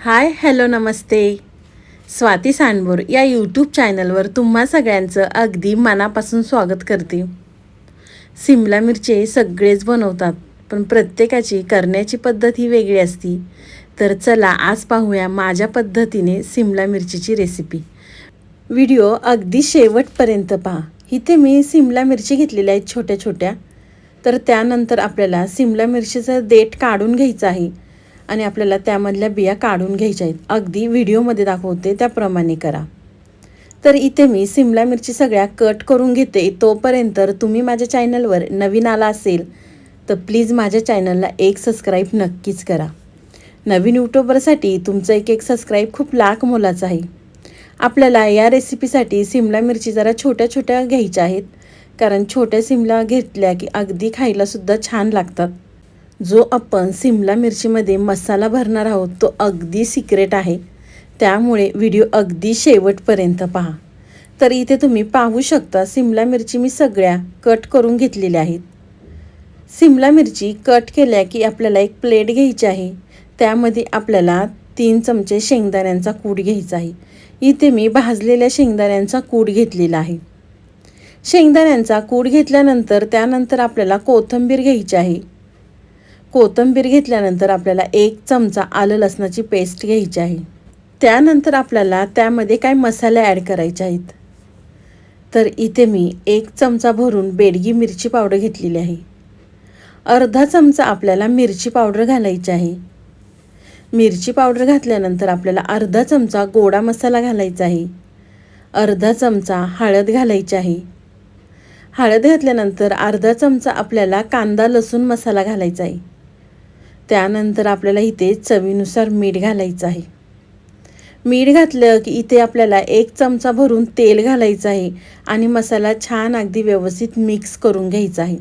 Hi hello नमस्ते. स्वाती सांडबोर या YouTube चॅनलवर तुम्हा सगळ्यांचं अगदी मनापासून स्वागत करते. सिमला मिरची सगळेच बनवतात पण प्रत्येकाची करण्याची पद्धत ही वेगळी असती. तर चला आज पाहूया माझ्या पद्धतीने सिमला मिरचीची रेसिपी व्हिडिओ अगदी शेवटपर्यंत पहा. इथे मी सिमला मिरची घेतलेल्या आहेत छोट्या छोट्या. तर त्यानंतर आपल्याला सिमला मिरचीचं देठ काढून घ्यायचं आहे. आणि आपल्याला त्यामधल्या बिया काढून घ्यायच्या आहेत. अगदी व्हिडिओमध्ये दाखवते त्याप्रमाणे करा. तर इथे मी सिमला मिरची सगळ्या कट करून घेते. तोपर्यंत तुम्ही माझ्या चॅनलवर नवीन आला असेल तर प्लीज माझ्या चॅनलला एक सबस्क्राईब नक्कीच करा. नवीन यूट्यूबरसाठी तुमचं एक एक सबस्क्राईब खूप लाख मोलाचं आहे. आपल्याला या रेसिपीसाठी सिमला मिरची जरा छोट्या छोट्या घ्यायच्या आहेत कारण छोट्या सिमला घेतल्या की अगदी खायलासुद्धा छान लागतात. जो आपण सिमला मिरचीमध्ये मसाला भरणार आहोत तो अगदी सिक्रेट आहे. त्यामुळे व्हिडिओ अगदी शेवटपर्यंत पहा. तर इथे तुम्ही पाहू शकता सिमला मिरची मी सगळ्या कट करून घेतलेल्या आहेत. सिमला मिरची कट केल्या की आपल्याला एक प्लेट घ्यायची आहे. त्यामध्ये आपल्याला तीन चमचे शेंगदाण्यांचा कूट घ्यायचा आहे. इथे मी भाजलेल्या शेंगदाण्यांचा कूट घेतलेला आहे. शेंगदाण्यांचा कूट घेतल्यानंतर त्यानंतर आपल्याला कोथिंबीर घ्यायची आहे. कोथिंबीर घेतल्यानंतर आपल्याला एक चमचा आलं लसणाची पेस्ट घ्यायची आहे. त्यानंतर आपल्याला त्यामध्ये काय मसाले ॲड करायचे आहेत. तर इथे मी एक चमचा भरून बेडगी मिरची पावडर घेतलेली आहे. अर्धा चमचा आपल्याला मिरची पावडर घालायची आहे. मिरची पावडर घातल्यानंतर आपल्याला अर्धा चमचा गोडा मसाला घालायचा आहे. अर्धा चमचा हळद घालायची आहे. हळद घातल्यानंतर अर्धा चमचा आपल्याला कांदा लसूण मसाला घालायचा आहे. त्यानंतर आपल्याला इथे चवीनुसार मीठ घालायचं आहे. मीठ घातलं की इथे आपल्याला एक चमचा भरून तेल घालायचं आहे आणि मसाला छान अगदी व्यवस्थित मिक्स करून घ्यायचा आहे.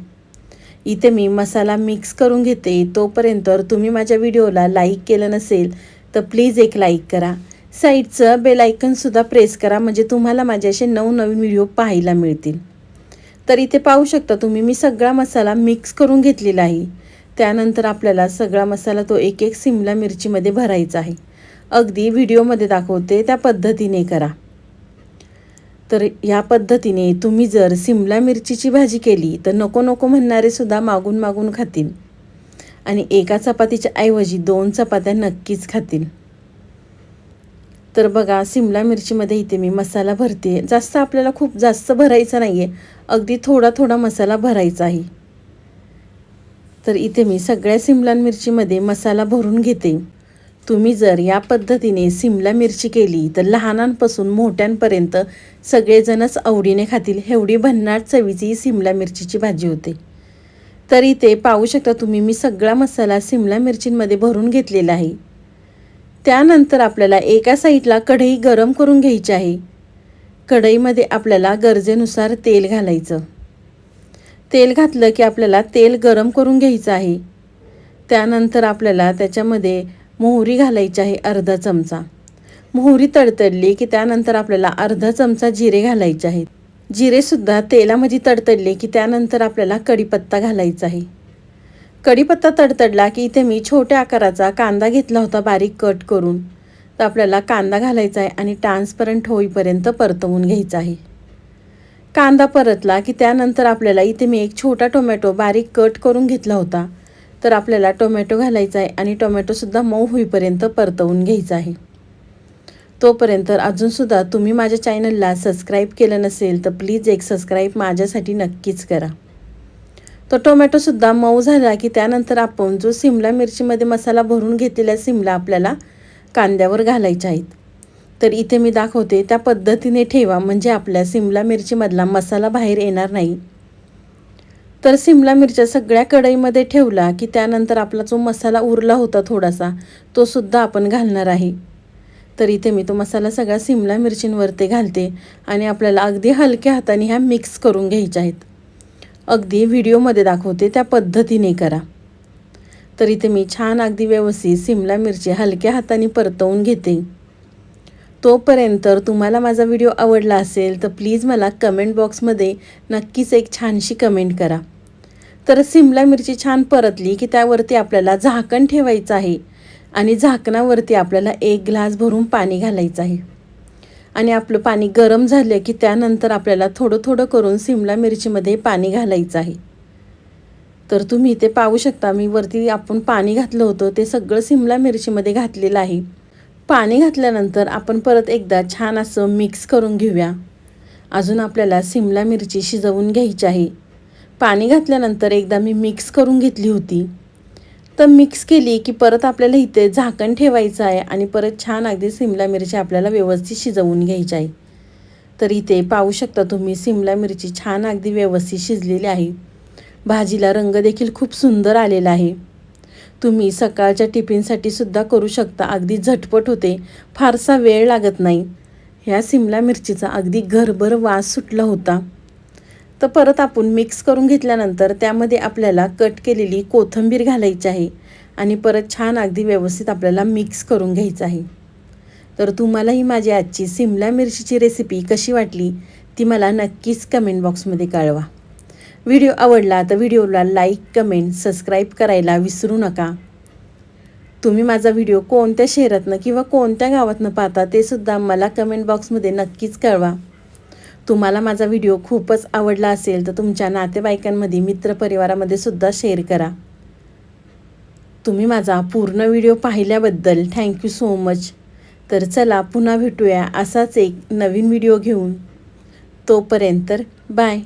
इथे मी मसाला मिक्स करून घेते. तोपर्यंत तुम्ही माझ्या व्हिडिओला लाईक केलं नसेल तर प्लीज एक लाईक करा. साईडचं बेलायकनसुद्धा प्रेस करा म्हणजे तुम्हाला माझे असे नवनवीन व्हिडिओ पाहायला मिळतील. तर इथे पाहू शकता तुम्ही मी सगळा मसाला मिक्स करून घेतलेला आहे. त्यानंतर आपल्याला सगळा मसाला तो एक एक सिमला मिरचीमध्ये भरायचा आहे. अगदी व्हिडिओमध्ये दाखवते त्या पद्धतीने करा. तर या पद्धतीने तुम्ही जर सिमला मिरचीची भाजी केली तर नको नको म्हणणारे सुद्धा मागून मागून खातील. आणि एका चपातीच्या ऐवजी दोन चपात्या नक्कीच खातील. तर बघा सिमला मिरचीमध्ये इथे मी मसाला भरते. जास्त आपल्याला खूप जास्त भरायचा नाही आहे अगदी थोडा थोडा मसाला भरायचा आहे. तर इथे मी सगळ्या सिमला मिरचीमध्ये मसाला भरून घेते. तुम्ही जर या पद्धतीने सिमला मिरची केली तर लहानांपासून मोठ्यांपर्यंत सगळेजणच आवडीने खातील. एवढी भन्नाट चवीची सिमला मिरचीची भाजी होते. तर इथे पाहू शकता तुम्ही मी सगळा मसाला सिमला मिरचींमध्ये भरून घेतलेला आहे. त्यानंतर आपल्याला एका साईडला कढई गरम करून घ्यायची आहे. कढईमध्ये आपल्याला गरजेनुसार तेल घालायचं. तेल घातलं की आपल्याला तेल गरम करून घ्यायचं आहे. त्यानंतर आपल्याला त्याच्यामध्ये मोहरी घालायची आहे अर्धा चमचा. मोहरी तडतडली की त्यानंतर आपल्याला अर्धा चमचा जिरे घालायचे आहेत जिरेसुद्धा तेलामध्ये तडतडले की त्यानंतर आपल्याला कढीपत्ता घालायचा आहे. कढीपत्ता तडतडला की इथे मी छोट्या आकाराचा कांदा घेतला होता बारीक कट करून. तर आपल्याला कांदा घालायचा आहे आणि ट्रान्सपरंट होईपर्यंत परतवून घ्यायचा आहे. कांदा परतला की त्यानंतर आपल्याला इथे मी एक छोटा टोमॅटो बारीक कट करून घेतला होता. तर आपल्याला टोमॅटो घालायचा आहे आणि टोमॅटोसुद्धा मऊ होईपर्यंत परतवून घ्यायचा आहे. तोपर्यंत अजूनसुद्धा तुम्ही माझ्या चॅनलला सबस्क्राईब केलं नसेल तर प्लीज एक सबस्क्राईब माझ्यासाठी नक्कीच करा. तो टोमॅटोसुद्धा मऊ झाला की त्यानंतर आपण जो सिमला मिरचीमध्ये मसाला भरून घेतलेला सिमला आपल्याला कांद्यावर घालायच्या आहेत. तर इथे मी दाखवते त्या पद्धतीने ठेवा म्हणजे आपल्या सिमला मिरचीमधला मसाला बाहेर येणार नाही. तर सिमला मिरच्या सगळ्या कढईमध्ये ठेवला की त्यानंतर आपला जो मसाला उरला होता थोडासा तो सुद्धा आपण घालणार आहे. तर इथे मी तो मसाला सगळा सिमला मिरचींवरती घालते आणि आपल्याला अगदी हलक्या हाताने ह्या मिक्स करून घ्यायच्या आहेत. अगदी व्हिडिओमध्ये दाखवते त्या पद्धतीने करा. तर इथे मी छान अगदी व्यवस्थित सिमला मिरची हलक्या हाताने परतवून घेते. तोपर्यंत तुम्हाला माझा व्हिडिओ आवडला असेल तर प्लीज मला कमेंट बॉक्समध्ये नक्कीच एक छानशी कमेंट करा. तर सिमला मिरची छान परतली की त्यावरती आपल्याला झाकण ठेवायचं आहे आणि झाकणावरती आपल्याला एक ग्लास भरून पाणी घालायचं आहे. आणि आपलं पाणी गरम झालं की त्यानंतर आपल्याला थोडं थोडं करून सिमला मिरचीमध्ये पाणी घालायचं आहे. तर तुम्ही इथे पाहू शकता मी वरती आपण पाणी घातलं होतं ते सगळं सिमला मिरचीमध्ये घातलेलं आहे. पाणी घातल्यानंतर आपण परत एकदा छान असं मिक्स करून घेऊया. अजून आपल्याला सिमला मिरची शिजवून घ्यायची आहे. पाणी घातल्यानंतर एकदा मी मिक्स करून घेतली होती. तर मिक्स केली की परत आपल्याला इथे झाकण ठेवायचं आहे आणि परत छान अगदी सिमला मिरची आपल्याला व्यवस्थित शिजवून घ्यायची आहे. तर इथे पाहू शकता तुम्ही सिमला मिरची छान अगदी व्यवस्थित शिजलेली आहे. भाजीला रंग देखील खूप सुंदर आलेला आहे. तुम्ही सकाळच्या टिफिनसाठी सुद्धा करू शकता. अगदी झटपट होते. फारसा वेळ लागत नाही. ह्या सिमला मिरचीचा अगदी घरभर वास सुटला होता. तर परत आपण मिक्स करून घेतल्यानंतर त्यामध्ये आपल्याला कट केलेली कोथिंबीर घालायची आहे आणि परत छान अगदी व्यवस्थित आपल्याला मिक्स करून घ्यायचं आहे. तर तुम्हालाही माझी आजची सिमला मिरचीची रेसिपी कशी वाटली ती मला नक्कीच कमेंट बॉक्समध्ये कळवा. व्हिडिओ आवडला तर व्हिडिओला लाईक कमेंट सबस्क्राईब करायला विसरू नका. तुम्ही माझा व्हिडिओ कोणत्या शहरातनं किंवा कोणत्या गावातनं पाहता ते सुद्धा मला कमेंट बॉक्समध्ये नक्कीच कळवा. तुम्हाला माझा व्हिडिओ खूपच आवडला असेल तर तुमच्या नातेवाईकांमध्ये मित्रपरिवारामध्ये सुद्धा शेअर करा. तुम्ही माझा पूर्ण व्हिडिओ पाहिल्याबद्दल थँक्यू सो मच. तर चला पुन्हा भेटूया असाच एक नवीन व्हिडिओ घेऊन. तोपर्यंत बाय.